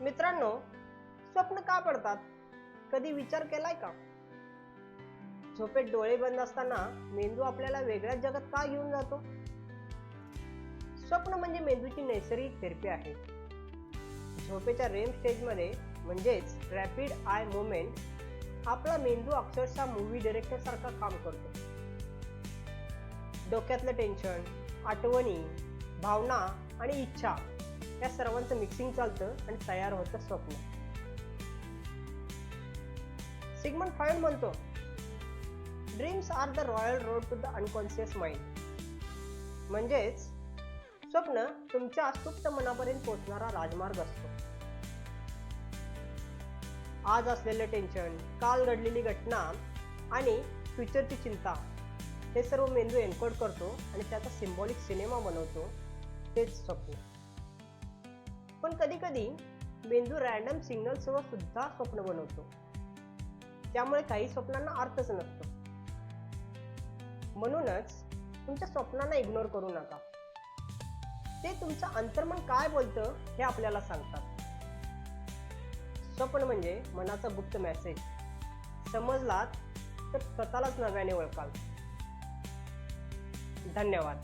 मित्रांनो स्वप्न का पडतात? कधी विचार केलाय का? झोपेत डोळे बंद असताना मेंदू आपल्याला वेगळ्या जगात का घेऊन जातो? स्वप्न म्हणजे मेंदूची नैसर्गिक थेरपी आहे. झोपेच्या रेम स्टेजमध्ये म्हणजेच रॅपिड आय मुवमेंट आपला मेंदू अक्षरशः मूवी डिरेक्टर सारखा काम करतो. डोक्यातलं टेन्शन आठवणी भावना आणि इच्छा या सर्वांचं मिक्सिंग चालतं आणि तयार होतं स्वप्न. सिगमन फ्रॉइड म्हणतो dreams are the royal road to the unconscious mind म्हणजेच स्वप्न तुमच्या अस्तुप्त मनापर्यंत पोहोचणारा राजमार्ग असतो. आज असलेलं टेन्शन काल घडलेली घटना आणि फ्युचरची चिंता हे सर्व मेंदू एन्कोड करतो आणि त्याचा सिम्बॉलिक सिनेमा बनवतो तेच स्वप्न. पण कधी कधी मेंदू रॅन्डम सिग्नलसह सुद्धा स्वप्न बनवतो. त्यामुळे काही स्वप्नांना अर्थच नसतो. म्हणूनच तुमच्या स्वप्नांना इग्नोर करू नका. ते तुमचं अंतर्मन काय बोलतं हे आपल्याला सांगतात. स्वप्न म्हणजे मनाचा गुप्त मेसेज समजलात तर स्वतःलाच नव्याने ओळखाल. धन्यवाद.